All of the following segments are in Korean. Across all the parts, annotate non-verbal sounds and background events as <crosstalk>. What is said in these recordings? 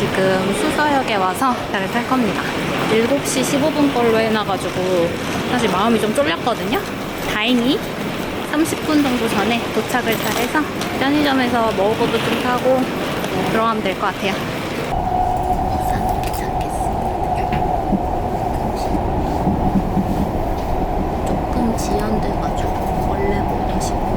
지금 수서역에 와서 배를 탈 겁니다. 7시 15분 걸로 해놔가지고 사실 마음이 좀 쫄렸거든요. 다행히 30분 정도 전에 도착을 잘 해서 편의점에서 먹을 것도 좀 사고 들어가면 될 것 같아요. 조금 지연돼가지고 원래보다 10분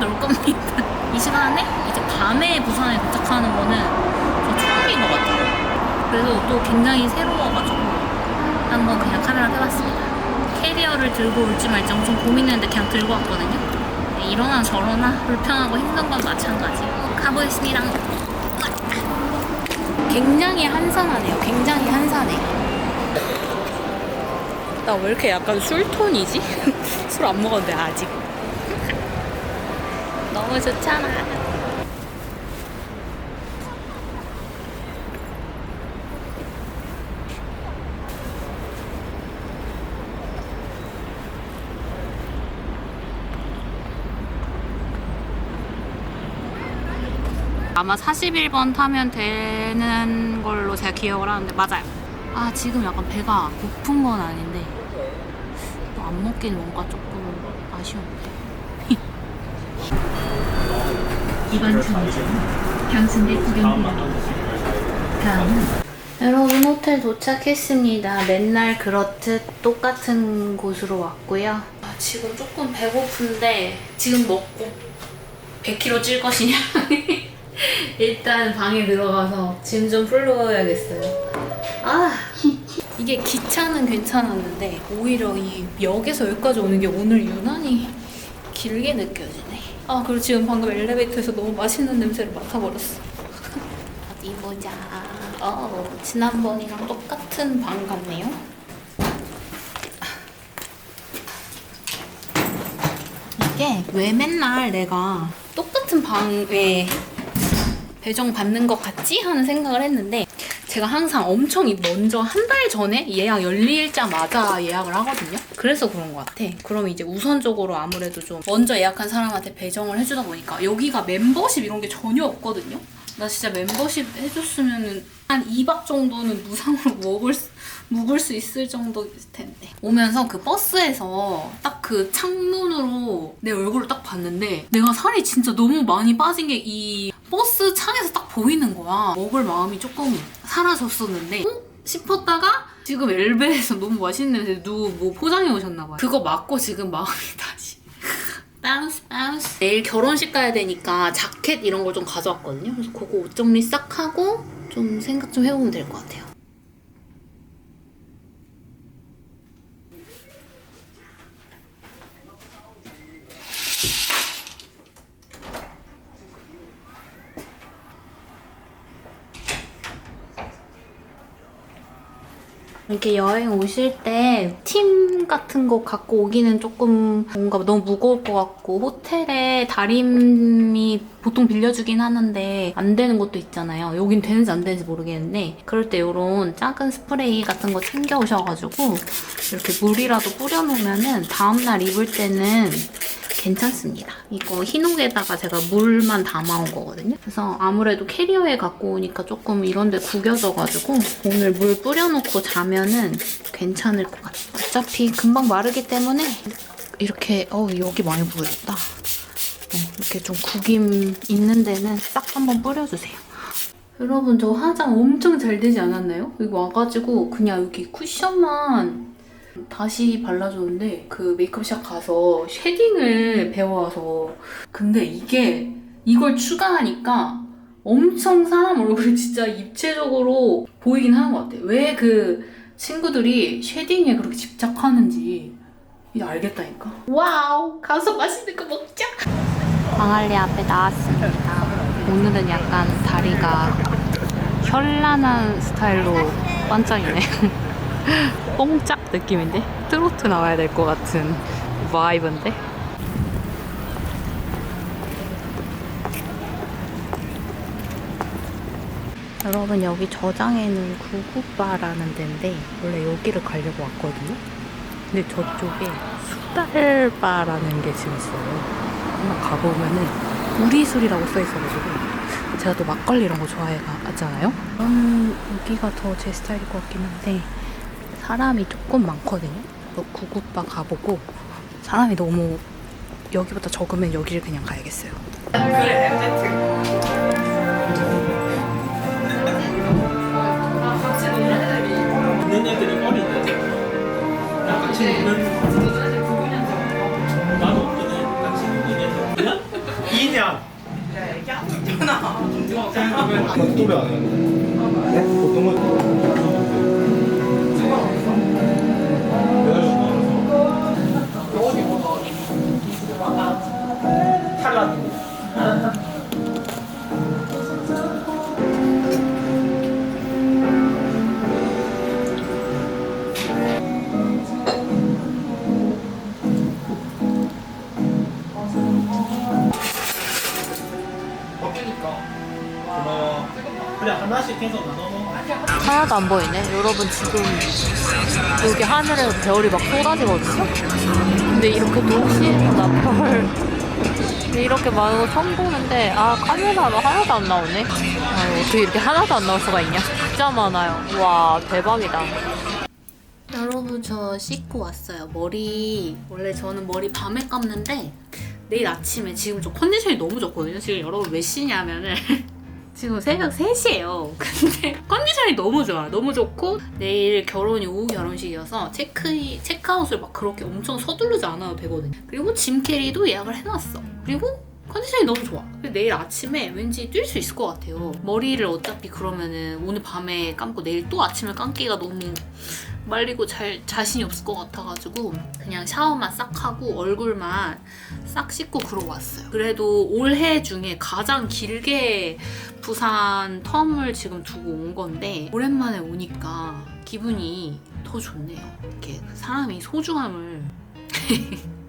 놀 겁니다. <laughs> 이 시간에 이제 밤에 부산에 도착하는 거는 저 처음인 것 같아요. 그래서 또 굉장히 새로워가지고 한번 그냥 카메라 켜봤습니다. 캐리어를 들고 올지 말지 엄청 고민했는데 그냥 들고 왔거든요. 네, 이러나 저러나 불편하고 힘든 건 마찬가지. 가보겠습니다. 굉장히 한산하네요. 굉장히 한산해. 나 왜 이렇게 약간 술톤이지? <laughs> 술 안 먹었는데 아직. 너무 좋잖아. 아마 41번 타면 되는 걸로 제가 기억을 하는데 맞아요. 아 지금 약간 배가 고픈 건 아닌데 또안 먹긴 뭔가 조금 아쉬운데. <laughs> 이번 정류장 경순대 구경입니다. 다음은 여러분 호텔 도착했습니다. 맨날 그렇듯 똑같은 곳으로 왔고요. 아, 지금 조금 배고픈데 지금 먹고 100kg 찔 것이냐? <laughs> 일단 방에 들어가서 짐 좀 풀러야겠어요. 아 이게 기차는 괜찮았는데 오히려 이 역에서 여기까지 오는 게 오늘 유난히 길게 느껴지네. 아 그리고 지금 방금 엘리베이터에서 너무 맛있는 냄새를 맡아버렸어. <laughs> 어디 보자. 어, 지난번이랑 똑같은 방 같네요. 이게 왜 맨날 내가 똑같은 방에 배정 받는 것 같지? 하는 생각을 했는데 제가 항상 엄청 이 먼저 한 달 전에 예약 열리자마자 예약을 하거든요. 그래서 그런 것 같아. 그럼 이제 우선적으로 아무래도 좀 먼저 예약한 사람한테 배정을 해주다 보니까 여기가 멤버십 이런 게 전혀 없거든요. 나 진짜 멤버십 해줬으면은 한 2박 정도는 무상으로 <laughs> 먹을 수, 묵을 수 있을 정도일 텐데. 오면서 그 버스에서 딱 그 창문으로 내 얼굴을 딱 봤는데 내가 살이 진짜 너무 많이 빠진 게 이 버스 창에서 딱 보이는 거야. 먹을 마음이 조금 사라졌었는데 어? 싶었다가 지금 엘베에서 너무 맛있는 냄새 누구 뭐 포장해 오셨나 봐요. 그거 맞고 지금 마음이 <laughs> 다시 바운스 바운스 내일 결혼식 가야 되니까 자켓 이런 걸 좀 가져왔거든요 그래서 그거 옷 정리 싹 하고 좀 생각 좀 해보면 될 것 같아요 이렇게 여행 오실 때 팀 같은 거 갖고 오기는 조금 뭔가 너무 무거울 것 같고 호텔에 다림이 보통 빌려주긴 하는데 안 되는 것도 있잖아요. 여긴 되는지 안 되는지 모르겠는데 그럴 때 이런 작은 스프레이 같은 거 챙겨 오셔가지고 이렇게 물이라도 뿌려놓으면은 다음날 입을 때는 괜찮습니다. 이거 흰옥에다가 제가 물만 담아온 거거든요. 그래서 아무래도 캐리어에 갖고 오니까 조금 이런 데 구겨져가지고 오늘 물 뿌려놓고 자면 은 괜찮을 것 같아요. 어차피 금방 마르기 때문에 이렇게 어 여기 많이 부었다. 어, 이렇게 좀 구김 있는 데는 싹 한번 뿌려주세요. 여러분 저 화장 엄청 잘 되지 않았나요? 여기 와가지고 그냥 여기 쿠션만 다시 발라줬는데 그 메이크업샵 가서 쉐딩을 배워와서 근데 이게 이걸 추가하니까 엄청 사람 얼굴이 진짜 입체적으로 보이긴 하는 것 같아요. 왜그 친구들이 쉐딩에 그렇게 집착하는지 이제 알겠다니까. 와우! 가서 맛있는 거 먹자! 광안리 앞에 나왔습니다. 오늘은 약간 다리가 현란한 스타일로 반짝이네. <laughs> 뽕짝 느낌인데? 트로트 나와야 될 것 같은 바이브인데? 여러분 여기 저장에는 구구바라는 데인데 원래 여기를 가려고 왔거든요. 근데 저쪽에 수달바라는 게 지금 있어요. 한번 가보면은 우리술이라고 써 있어가지고 제가 또 막걸리 이런 거 좋아해가잖아요. 저는 여기가 더 제 스타일일 것 같긴 한데 사람이 조금 많거든요. 뭐 구구바 가보고 사람이 너무 여기보다 적으면 여기를 그냥 가야겠어요. 있는 애들이 어린 애들. 같이 노는 나도 없거든. 같이 노는 애들. 2년. 또래 안 하는 보통 건 하나씩 해서 나눠 먹어. 하나도 안 보이네. 여러분 지금 여기 하늘에 별이 막 쏟아지거든요. 근데 이렇게 도시에서 나별 근데 이렇게 많은 거 처음 보는데 아 카메라로 하나도 안 나오네. 아 어떻게 이렇게 하나도 안 나올 수가 있냐? 진짜 많아요. 와 대박이다. 여러분 저 씻고 왔어요. 머리 원래 저는 머리 밤에 감는데 내일 아침에 지금 저 컨디션이 너무 좋거든요. 지금 여러분 몇 시냐면은 <laughs> 지금 새벽 3시예요. <laughs> 근데 컨디션이 너무 좋아. 너무 좋고 내일 결혼이 오후 결혼식이어서 체크 체크아웃을 막 그렇게 엄청 서두르지 않아도 되거든요. 그리고 짐 캐리도 예약을 해놨어. 그리고 컨디션이 너무 좋아. 내일 아침에 왠지 뛸 수 있을 것 같아요. 머리를 어차피 그러면은 오늘 밤에 감고 내일 또 아침에 감기가 너무 말리고 잘 자신이 없을 것 같아가지고 그냥 샤워만 싹 하고 얼굴만 싹 씻고 그러고 왔어요. 그래도 올해 중에 가장 길게 부산 텀을 지금 두고 온 건데 오랜만에 오니까 기분이 더 좋네요. 이렇게 사람이 소중함을 <laughs>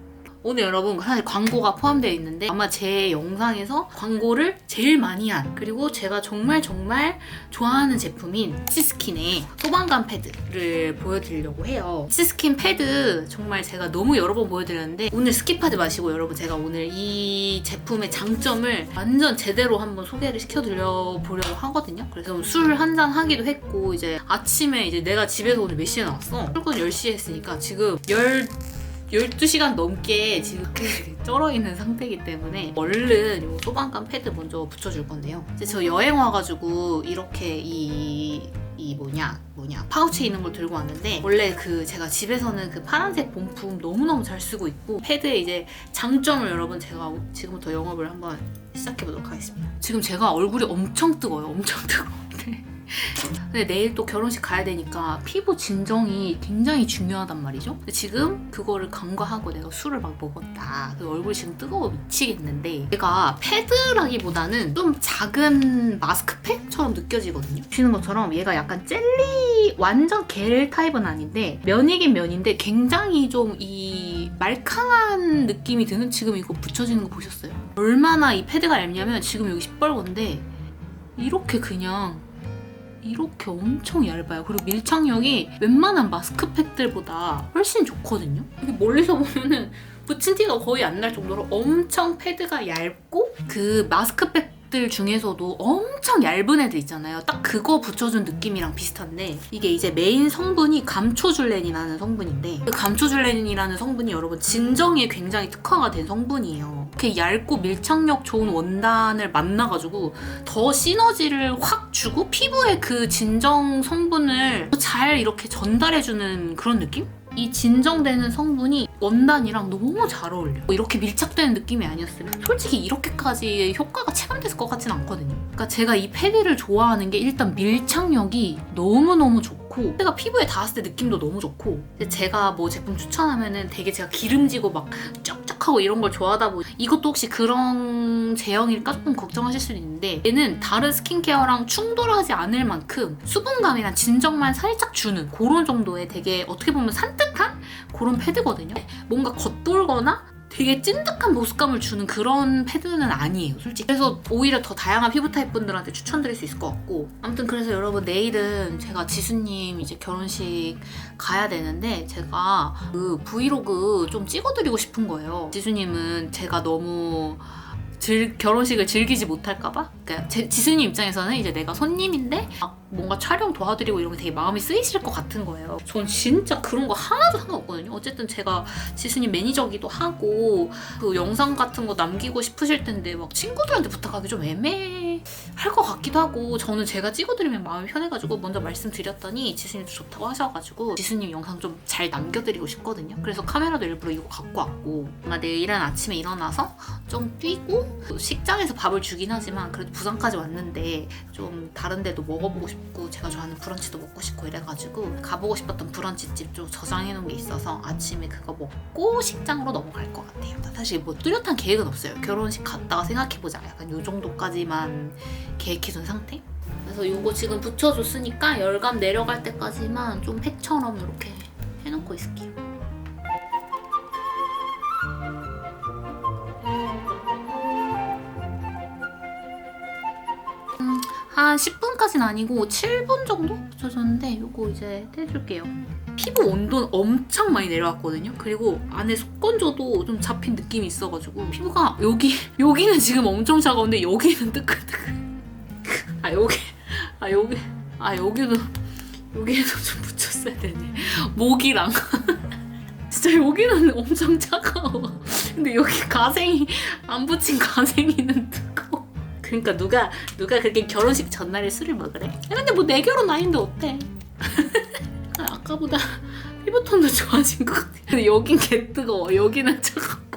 오늘 여러분 사실 광고가 포함되어 있는데 아마 제 영상에서 광고를 제일 많이 한 그리고 제가 정말 정말 좋아하는 제품인 시스킨의 소방관 패드를 보여드리려고 해요. 시스킨 패드 정말 제가 너무 여러 번 보여드렸는데 오늘 스킵하지 마시고 여러분 제가 오늘 이 제품의 장점을 완전 제대로 한번 소개를 시켜드려 보려고 하거든요. 그래서 술 한 잔 하기도 했고 이제 아침에 이제 내가 집에서 오늘 몇 시에 나왔어? 출근 10시에 했으니까 지금 10 12시간 넘게 지금 <laughs> 쩔어 있는 상태이기 때문에 얼른 요 소방관 패드 먼저 붙여줄 건데요. 이제 저 여행 와가지고 이렇게 이, 이 뭐냐, 뭐냐, 파우치에 있는 걸 들고 왔는데 원래 그 제가 집에서는 그 파란색 본품 너무너무 잘 쓰고 있고 패드의 이제 장점을 여러분 제가 지금부터 영업을 한번 시작해보도록 하겠습니다. 지금 제가 얼굴이 엄청 뜨거워요. 엄청 뜨거운데. 근데 내일 또 결혼식 가야 되니까 피부 진정이 굉장히 중요하단 말이죠. 근데 지금 그거를 간과하고 내가 술을 막 먹었다. 그 얼굴이 지금 뜨거워 미치겠는데 얘가 패드라기보다는 좀 작은 마스크팩처럼 느껴지거든요. 보시는 것처럼 얘가 약간 젤리 완전 겔 타입은 아닌데 면이긴 면인데 굉장히 좀 이 말캉한 느낌이 드는 지금 이거 붙여지는 거 보셨어요? 얼마나 이 패드가 얇냐면 지금 여기 시뻘건데 이렇게 그냥 이렇게 엄청 얇아요. 그리고 밀착력이 웬만한 마스크팩들보다 훨씬 좋거든요. 이게 멀리서 보면은 붙인 티가 거의 안 날 정도로 엄청 패드가 얇고 그 마스크팩 립들 중에서도 엄청 얇은 애들 있잖아요. 딱 그거 붙여준 느낌이랑 비슷한데 이게 이제 메인 성분이 감초줄렌이라는 성분인데 그 감초줄렌이라는 성분이 여러분 진정에 굉장히 특화가 된 성분이에요. 이렇게 얇고 밀착력 좋은 원단을 만나가지고 더 시너지를 확 주고 피부에 그 진정 성분을 잘 이렇게 전달해주는 그런 느낌? 이 진정되는 성분이 원단이랑 너무 잘 어울려. 뭐 이렇게 밀착되는 느낌이 아니었으면 솔직히 이렇게까지 효과가 체감됐을 것 같진 않거든요. 그러니까 제가 이 패드를 좋아하는 게 일단 밀착력이 너무너무 좋고 제가 피부에 닿았을 때 느낌도 너무 좋고 제가 뭐 제품 추천하면은 되게 제가 기름지고 막 쫙쫙하고 이런 걸 좋아하다 보니 이것도 혹시 그런 제형일까 조금 걱정하실 수도 있는데 얘는 다른 스킨케어랑 충돌하지 않을 만큼 수분감이랑 진정만 살짝 주는 그런 정도의 되게 어떻게 보면 산뜻한 그런 패드거든요. 뭔가 겉돌거나 되게 찐득한 보습감을 주는 그런 패드는 아니에요, 솔직히. 그래서 오히려 더 다양한 피부 타입 분들한테 추천드릴 수 있을 것 같고. 아무튼 그래서 여러분 내일은 제가 지수님 이제 결혼식 가야 되는데 제가 그 브이로그 좀 찍어드리고 싶은 거예요. 지수님은 제가 너무 즐- 결혼식을 즐기지 못할까봐? 제, 지수님 입장에서는 이제 내가 손님인데 막 뭔가 촬영 도와드리고 이런 게 되게 마음이 쓰이실 것 같은 거예요. 전 진짜 그런 거 하나도 상관없거든요. 어쨌든 제가 지수님 매니저기도 하고 그 영상 같은 거 남기고 싶으실 텐데 막 친구들한테 부탁하기 좀 애매 할 것 같기도 하고 저는 제가 찍어드리면 마음이 편해가지고 먼저 말씀드렸더니 지수님도 좋다고 하셔가지고 지수님 영상 좀 잘 남겨드리고 싶거든요. 그래서 카메라도 일부러 이거 갖고 왔고 아마 내일은 아침에 일어나서 좀 뛰고 또 식장에서 밥을 주긴 하지만 그래도 부산까지 왔는데 좀 다른 데도 먹어보고 싶고 제가 좋아하는 브런치도 먹고 싶고 이래가지고 가보고 싶었던 브런치집 좀 저장해 놓은 게 있어서 아침에 그거 먹고 식장으로 넘어갈 것 같아요. 사실 뭐 뚜렷한 계획은 없어요. 결혼식 갔다가 생각해보자. 약간 요 정도까지만 계획해둔 상태? 그래서 요거 지금 붙여줬으니까 열감 내려갈 때까지만 좀 팩처럼 이렇게 해놓고 있을게요. 음, 한 10분까지는 아니고 7분 정도 붙여줬는데 요거 이제 떼줄게요. 피부 온도는 엄청 많이 내려왔거든요. 그리고 안에 속건조도 좀 잡힌 느낌이 있어가지고 피부가 여기 여기는 지금 엄청 차가운데 여기는 뜨끈뜨끈. 아 여기 아 여기 아 여기도 여기에도 좀 붙였어야 되네. 목이랑 <laughs> 진짜 여기는 엄청 차가워. 근데 여기 가생이 안 붙인 가생이는 뜨거워. 그러니까 누가 누가 그렇게 결혼식 전날에 술을 먹으래? 야, 근데 뭐 내 결혼 아닌데 어때? <laughs> 아, 아까보다 <laughs> 피부톤도 좋아진 것 같아. 근데 여긴 개 뜨거워. 여기는 차가워.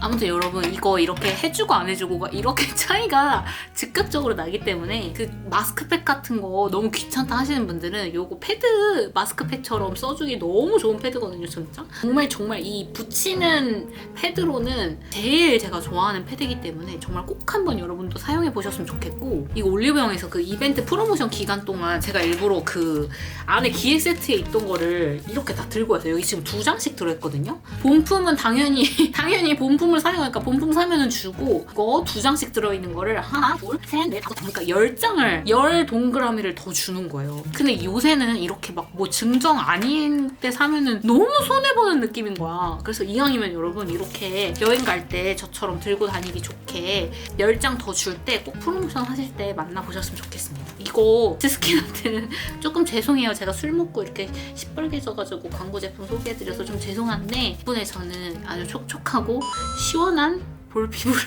아무튼 여러분 이거 이렇게 해주고 안 해주고가 이렇게 <laughs> 차이가 즉각적으로 나기 때문에 그 마스크팩 같은 거 너무 귀찮다 하시는 분들은 요거 패드 마스크팩처럼 써주기 너무 좋은 패드거든요 진짜. 정말 정말 이 붙이는 패드로는 제일 제가 좋아하는 패드이기 때문에 정말 꼭 한번 여러분도 사용해 보셨으면 좋겠고 이거 올리브영에서 그 이벤트 프로모션 기간 동안 제가 일부러 그 안에 기획 세트에 있던 거를 이렇게 다 들고 왔어요 여기 지금 두 장씩 들어있거든요. 본품은 당연히 <laughs> 당연히 본품 을 사용하니까 본품 사면은 주고 이거 두 장씩 들어있는 거를 하나, 둘, 셋, 넷, 다섯, 그러니까 열 장을 열 동그라미를 더 주는 거예요. 근데 요새는 이렇게 막 뭐 증정 아닌 때 사면은 너무 손해 보는 느낌인 거야. 그래서 이왕이면 여러분 이렇게 여행 갈 때 저처럼 들고 다니기 좋게 열 장 더 줄 때 꼭 프로모션 하실 때 만나 보셨으면 좋겠습니다. 이거 스킨한테는 <laughs> 조금 죄송해요. 제가 술 먹고 이렇게 시뻘개져가지고 광고 제품 소개해드려서 좀 죄송한데 이번에 저는 아주 촉촉하고 시원한 볼 피부를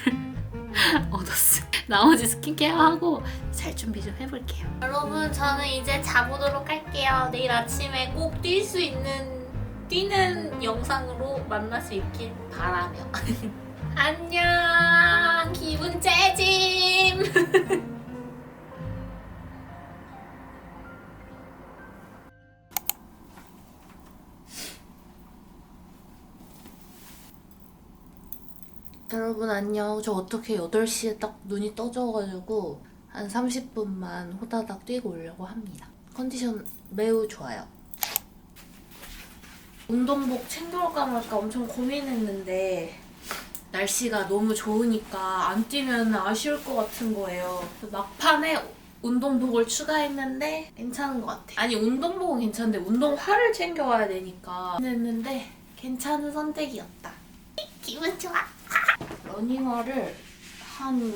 <laughs> 얻었어요. 나머지 스킨케어하고 잘 준비 좀 해볼게요. 여러분 저는 이제 자보도록 할게요. 내일 아침에 꼭 뛸 수 있는 뛰는 영상으로 만날 수 있길 바라며 <laughs> 안녕 기분 째짐 여러분 안녕. 저 어떻게 8시에 딱 눈이 떠져가지고 한 30분만 호다닥 뛰고 오려고 합니다. 컨디션 매우 좋아요. 운동복 챙겨올까 말까 엄청 고민했는데 날씨가 너무 좋으니까 안 뛰면 아쉬울 것 같은 거예요. 막판에 운동복을 추가했는데 괜찮은 것 같아요. 아니 운동복은 괜찮은데 운동화를 챙겨와야 되니까 했는데 괜찮은 선택이었다. 기분 좋아. 러닝화를 한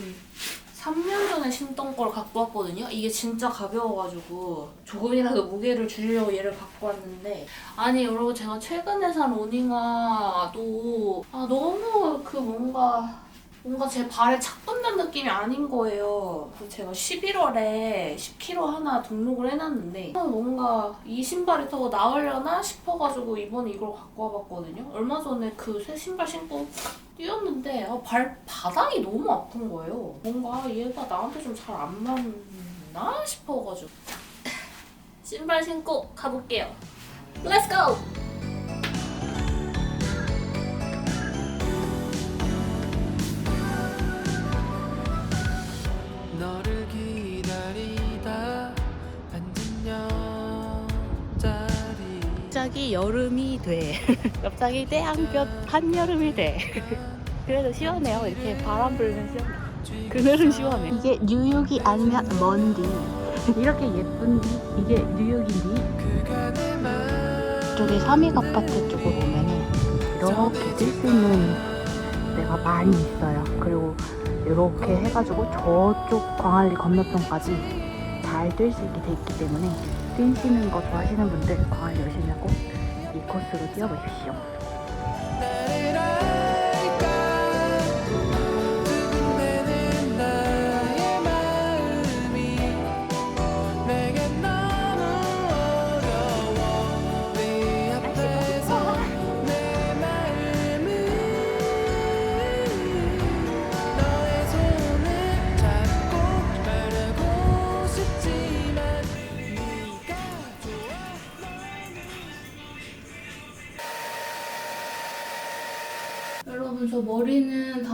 3년 전에 신던 걸 갖고 왔거든요. 이게 진짜 가벼워가지고 조금이라도 무게를 줄이려고 얘를 갖고 왔는데 아니 여러분 제가 최근에 산 로닝화도 아 너무 그 뭔가 뭔가 제 발에 착 붙는 느낌이 아닌 거예요. 그래서 제가 11월에 10kg 하나 등록을 해놨는데 아, 뭔가 이 신발이 더 나으려나 싶어가지고 이번에 이걸 갖고 와봤거든요. 얼마 전에 그 새 신발 신고 뛰었는데 아, 발 바닥이 너무 아픈 거예요. 뭔가 얘가 나한테 좀 잘 안 맞나 싶어가지고 신발 신고 가볼게요. Let's go! 너를 기다리다 앉은 옆자리 갑자기 여름이 돼. <laughs> 갑자기 태양볕 한여름이 돼. <laughs> 그래도 시원해요. 이렇게 바람 불면 시원해. 그늘은 시원해. 이게 뉴욕이 아니면 먼디. <laughs> 이렇게 예쁜디? 이게 뉴욕인디? 이쪽에 삼익 아파트 쪽으로 오면은 이렇게 뛸수 있는 데가 많이 있어요. 그리고 이렇게 해가지고 저쪽 광안리 건너편까지 잘 뛸 수 있게 돼 있기 때문에 뛰시는 거 좋아하시는 분들 광안리 오시면 꼭 이 코스로 뛰어보십시오.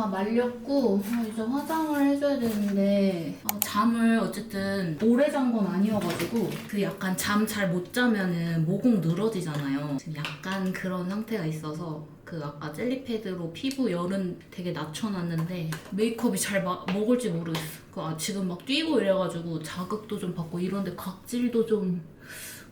말렸고 아, 이제 화장을 해줘야 되는데 아, 잠을 어쨌든 오래 잔 건 아니어가지고 그 약간 잠 잘 못 자면은 모공 늘어지잖아요. 지금 약간 그런 상태가 있어서 그 아까 젤리패드로 피부 열은 되게 낮춰놨는데 메이크업이 잘 마- 먹을지 모르겠어. 그 아, 지금 막 뛰고 이래가지고 자극도 좀 받고 이런데 각질도 좀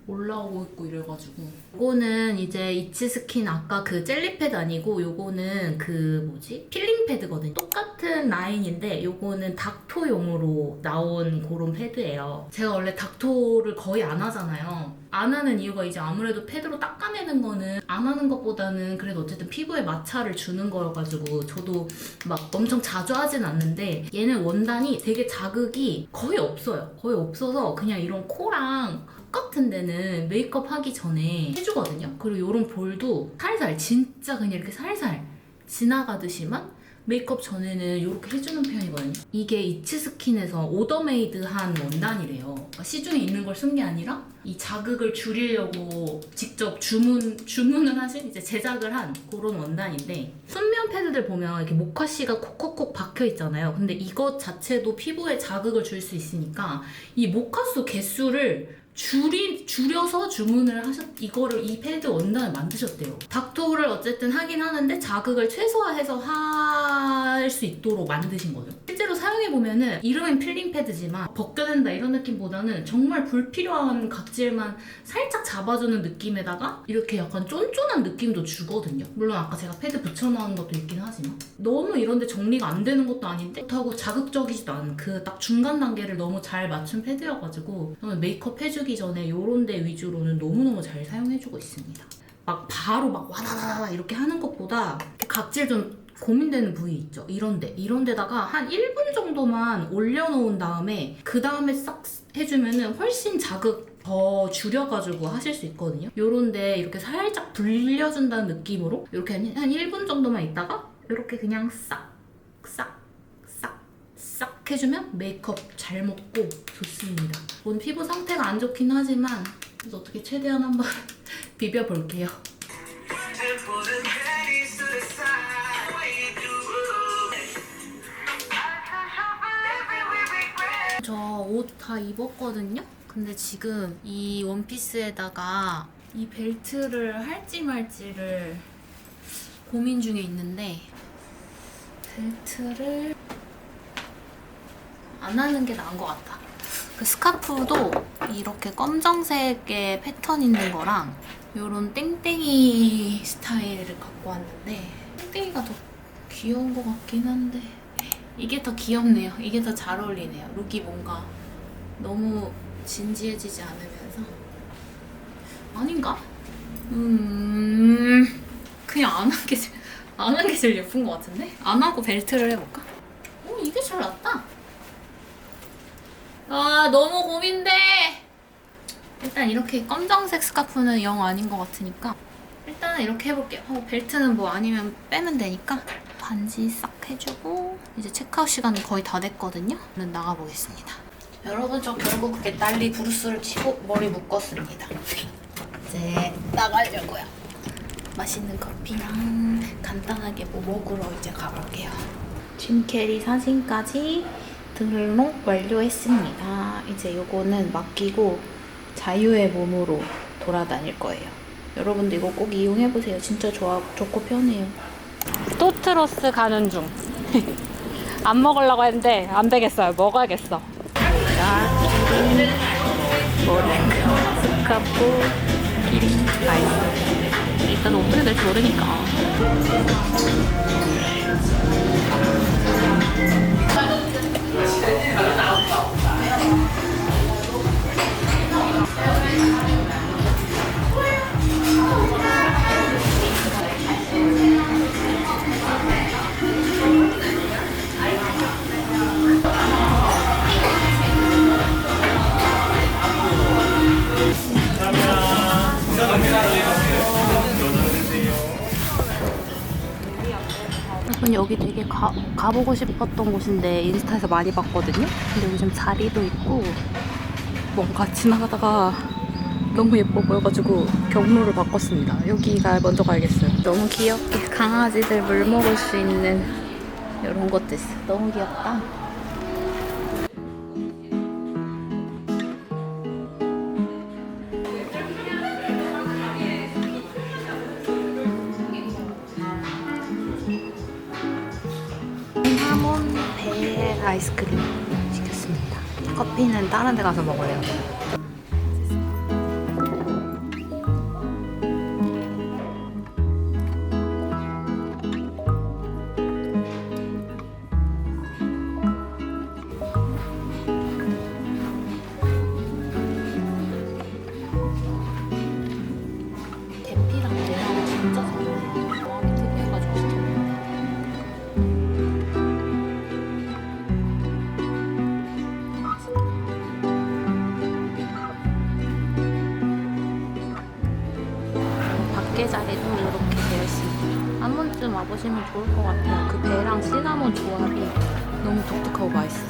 올라오고 있고 이래가지고. 요거는 이제 이치스킨 아까 그 젤리 패드 아니고 요거는 그 뭐지? 필링 패드거든요. 똑같은 라인인데 요거는 닥토용으로 나온 그런 패드예요. 제가 원래 닥토를 거의 안 하잖아요. 안 하는 이유가 이제 아무래도 패드로 닦아내는 거는 안 하는 것보다는 그래도 어쨌든 피부에 마찰을 주는 거여가지고 저도 막 엄청 자주 하진 않는데 얘는 원단이 되게 자극이 거의 없어요. 거의 없어서 그냥 이런 코랑 똑같은 데는 메이크업 하기 전에 해주거든요. 그리고 이런 볼도 살살 진짜 그냥 이렇게 살살 지나가듯이만 메이크업 전에는 이렇게 해주는 편이거든요. 이게 이치스킨에서 오더메이드한 원단이래요. 그러니까 시중에 있는 걸 쓴 게 아니라 이 자극을 줄이려고 직접 주문 주문을 하신 이제 제작을 한 그런 원단인데 순면 패드들 보면 이렇게 모카씨가 콕콕콕 박혀 있잖아요. 근데 이것 자체도 피부에 자극을 줄 수 있으니까 이 모카수 개수를 줄이 줄여서 주문을 하셨 이거를 이 패드 원단을 만드셨대요. 닥토를 어쨌든 하긴 하는데 자극을 최소화해서 할 수 있도록 만드신 거죠. 실제로 사용해 보면은 이름은 필링 패드지만 벗겨낸다 이런 느낌보다는 정말 불필요한 각질만 살짝 잡아주는 느낌에다가 이렇게 약간 쫀쫀한 느낌도 주거든요. 물론 아까 제가 패드 붙여놓은 것도 있긴 하지만 너무 이런데 정리가 안 되는 것도 아닌데 그렇다고 자극적이지도 않은 그 딱 중간 단계를 너무 잘 맞춘 패드여가지고 저는 메이크업 해주 기 전에 요런 데 위주로는 너무너무 잘 사용해주고 있습니다. 막 바로 막 와다다다 이렇게 하는 것보다 각질 좀 고민되는 부위 있죠. 이런데 이런 데다가 한 1분 정도만 올려놓은 다음에 그 다음에 싹 해주면은 훨씬 자극 더 줄여가지고 하실 수 있거든요. 요런데 이렇게 살짝 불려준다는 느낌으로 이렇게 한, 한 1분 정도만 있다가 이렇게 그냥 싹, 싹, 싹, 싹 해주면 메이크업 잘 먹고 좋습니다. 오늘 피부 상태가 안 좋긴 하지만 그래서 어떻게 최대한 한번 <laughs> 비벼볼게요. 저 옷 다 입었거든요? 근데 지금 이 원피스에다가 이 벨트를 할지 말지를 고민 중에 있는데 벨트를 안 하는 게 나은 것 같아. 그 스카프도 이렇게 검정색의 패턴 있는 거랑 요런 땡땡이 스타일을 갖고 왔는데 땡땡이가 더 귀여운 것 같긴 한데 이게 더 귀엽네요. 이게 더 잘 어울리네요. 룩이 뭔가 너무 진지해지지 않으면서 아닌가? 음 그냥 안 한 게 제일 안 한 게 제일 예쁜 것 같은데 안 하고 벨트를 해볼까? 오 이게 잘 낫다. 아 너무 고민돼. 일단 이렇게 검정색 스카프는 영 아닌 것 같으니까 일단은 이렇게 해볼게요. 하고 벨트는 뭐 아니면 빼면 되니까 반지 싹 해주고 이제 체크아웃 시간이 거의 다 됐거든요. 저는 나가보겠습니다. 여러분 저 결국 개딸리 브루스를 치고 머리 묶었습니다. 이제 나가려고요. 맛있는 커피랑 간단하게 뭐 먹으러 이제 가볼게요. 짐 캐리 사진까지 등록 완료했습니다. 이제 요거는 맡기고 자유의 몸으로 돌아다닐 거예요. 여러분도 이거 꼭 이용해보세요. 진짜 좋아, 좋고 편해요. 또트로스 가는 중. <laughs> 안 먹으려고 했는데 안 되겠어요. 먹어야겠어. 모나코, 스카프, 기린, 라이스. 일단 어떻게 될지 모르니까. 여러 가, 가보고 싶었던 곳인데 인스타에서 많이 봤거든요. 근데 요즘 자리도 있고 뭔가 지나가다가 너무 예뻐 보여가지고 경로를 바꿨습니다. 여기가 먼저 가야겠어요. 너무 귀엽게 강아지들 물 먹을 수 있는 이런 것도 있어. 너무 귀엽다. 다른 데 가서 먹어요. 좋을 것 같아요. 그 배랑 시나몬 조합이 너무 독특하고 맛있었어요.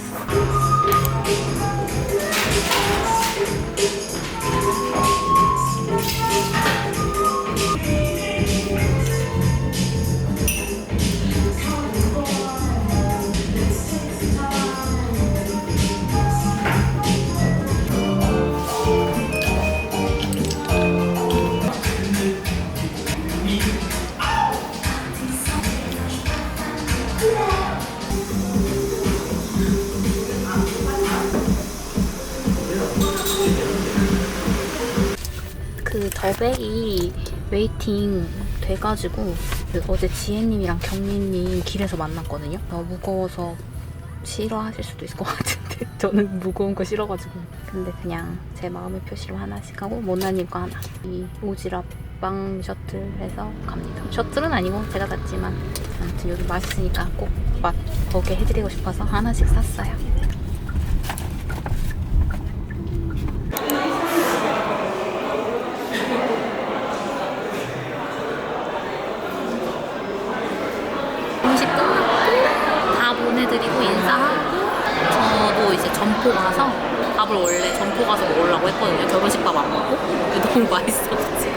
웨이팅 돼가지고 그 어제 지혜님이랑 경민님 길에서 만났거든요. 너무 무거워서 싫어하실 수도 있을 것 같은데 <laughs> 저는 무거운 거 싫어가지고 근데 그냥 제 마음의 표시로 하나씩 하고 모나님 거 하나 이 오지랖 빵 셔틀 해서 갑니다. 셔틀은 아니고 제가 샀지만 아무튼 여기 맛있으니까 꼭 맛 보게 해드리고 싶어서 하나씩 샀어요. 음식 끝났고 다 보내드리고 인사하고 저도 이제 점포 가서 밥을 원래 점포 가서 먹으려고 했거든요. 결혼식 밥 안 먹고 너무 <laughs> 맛있어가지고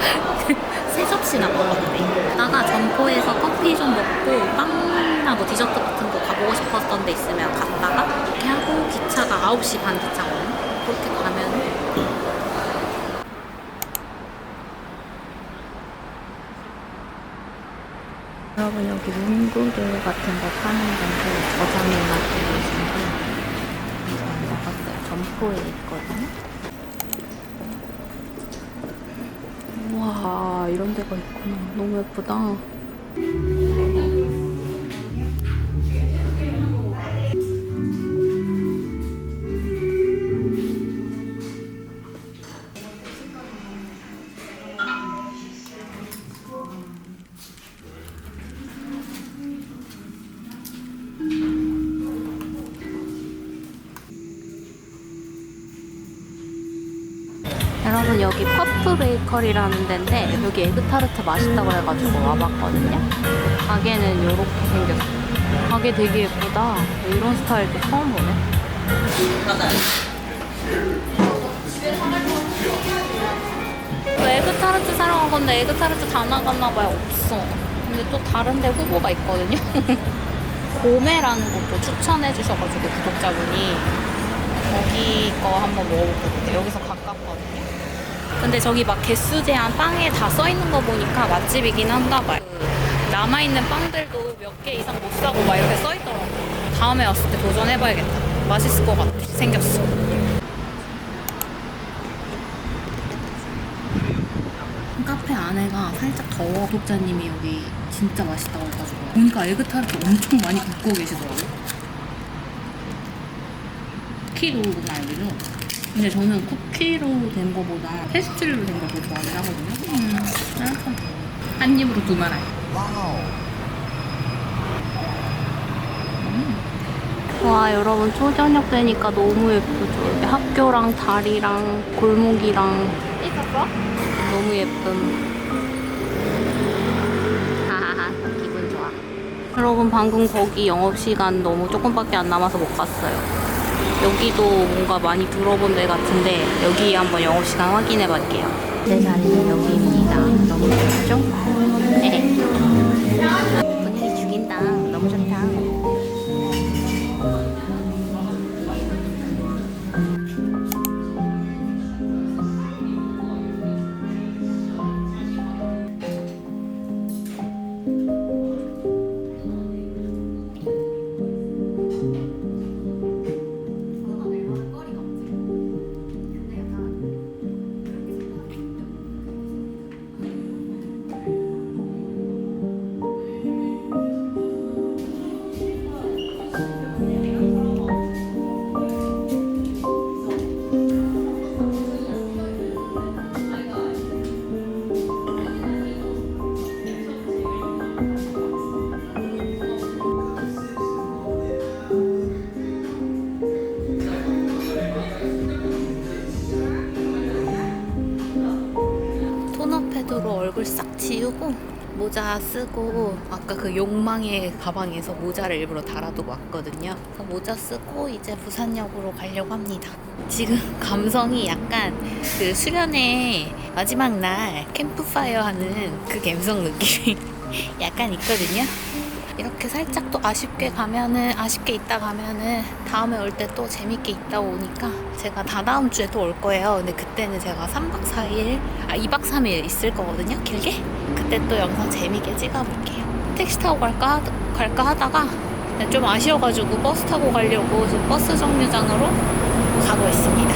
<laughs> 세 접시나 먹었는데 이따가 점포에서 커피 좀 먹고 빵이나 뭐 디저트 같은 거 가보고 싶었던 데 있으면 갔다가 이렇게 하고 기차가 9시 반 기차거든요. 그렇게 가면 여러분 여기 문구류 같은 거 파는 데도 저장해 놔 두고 있는데 잘 먹었어요. 점포에 있거든요. 우와 이런 데가 있구나. 너무 예쁘다. 여기 퍼프 베이커리라는 데인데 여기 에그타르트 맛있다고 해가지고 와봤거든요. 가게는 이렇게 생겼어요. 가게 되게 예쁘다. 이런 스타일도 처음 보네. 에그타르트 사러 간 건데 에그타르트 다 나갔나 봐요. 없어. 근데 또 다른 데 후보가 있거든요. <laughs> 고메라는 곳도 추천해 주셔가지고 구독자분이 거기 거 한번 먹어보거든요. 여기서 가깝거든요. 근데 저기 막 개수 제한 빵에 다 써 있는 거 보니까 맛집이긴 한가 봐요. 그 남아있는 빵들도 몇 개 이상 못 사고 막 이렇게 써 있더라고요. 다음에 왔을 때 도전해봐야겠다. 맛있을 것 같아. 생겼어. 카페 안에가 살짝 더워. 구독자님이 여기 진짜 맛있다고 해가지고. 보니까 에그타르트 엄청 많이 굽고 계시더라고요. 쿠키로 말이죠. 근데 저는 쿠키로 된 거보다 페스츄리로 된 걸 더 좋아하긴 하거든요. 음, 알았어. 한 입으로 두 말아요. 음. 와 여러분 초저녁 되니까 너무 예쁘죠. 학교랑 다리랑 골목이랑 너무 예쁨. 하하하 기분 좋아. 여러분 방금 거기 영업 시간 너무 조금밖에 안 남아서 못 갔어요. 여기도 뭔가 많이 들어본 데 같은데 여기 한번 영업 시간 확인해 볼게요. 제 자리는 여기입니다. 너무 좋죠? 네. 쓰고 아까 그 욕망의 가방에서 모자를 일부러 달아두고 왔거든요. 모자 쓰고 이제 부산역으로 가려고 합니다. 지금 <laughs> 감성이 약간 그 수련의 마지막 날 캠프파이어 하는 그 감성 느낌이 <laughs> 약간 있거든요. 이렇게 살짝 또 아쉽게 가면은 아쉽게 있다 가면은 다음에 올 때 또 재밌게 있다 오니까 제가 다 다음 주에 또 올 거예요. 근데 그때는 제가 3박 4일, 아 2박 3일 있을 거거든요. 길게. 그때 또 영상 재밌게 찍어볼게요. 택시 타고 갈까 하- 갈까 하다가 좀 아쉬워가지고 버스 타고 가려고 지금 버스 정류장으로 가고 있습니다.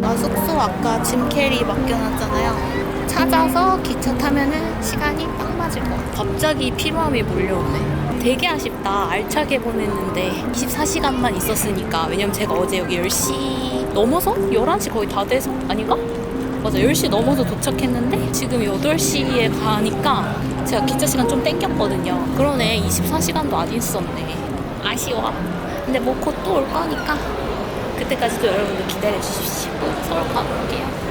나 숙소 아까 짐 캐리 맡겨놨잖아요. 찾아서 기차 타면은 시간이 딱 맞을 것 같아. 갑자기 피로함이 몰려오네. 되게 아쉽다. 알차게 보냈는데 24시간만 있었으니까. 왜냐면 제가 어제 여기 10시 넘어서? 11시 거의 다 돼서? 아닌가? 맞아. 10시 넘어서 도착했는데 지금 8시에 가니까 제가 기차 시간 좀 땡겼거든요. 그러네. 24시간도 안 있었네. 아쉬워. 근데 뭐 곧 또 올 거니까 그때까지도 여러분들 기다려 주십시오. 서울 가볼게요.